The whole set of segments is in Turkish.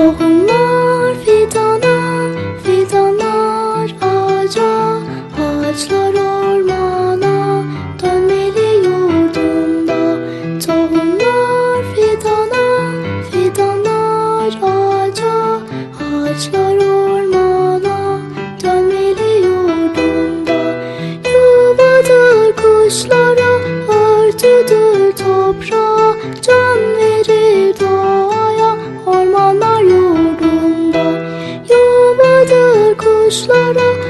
Không kuşlara,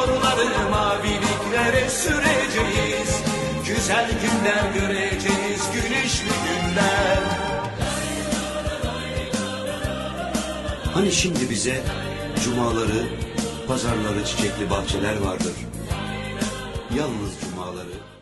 Motorları maviliklere süreceğiz Güzel günler göreceğiz, güneşli günler Hani şimdi bize cumaları, pazarları, çiçekli bahçeler vardır. Yalnız cumaları.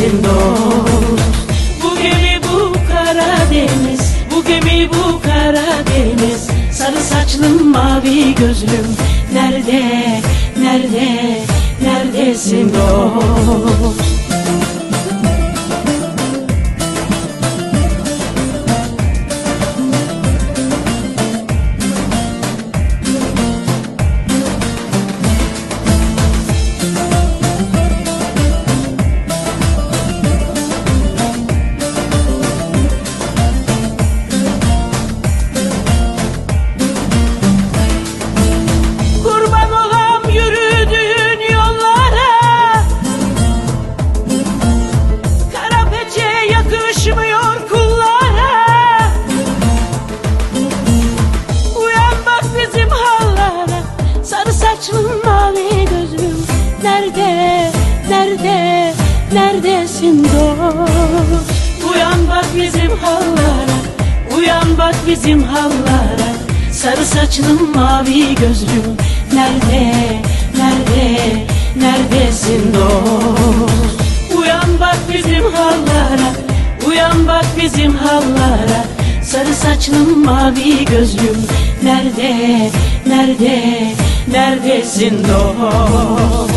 Neredesin dost. Bu gemi bu Karadeniz Bu gemi bu Karadeniz. Sarı saçlım mavi gözlüm Nerede, nerede, neredesin dost saçlım mavi gözlüm Nerede, nerede, neredesin dost? Uyan bak bizim hallara Uyan bak bizim hallara. Sarı saçlım mavi gözlüm Nerede, nerede, neredesin dost? Uyan bak bizim hallara Uyan bak bizim hallara. Sarı saçlım mavi gözlüm Nerede, Nerede, neredesin dost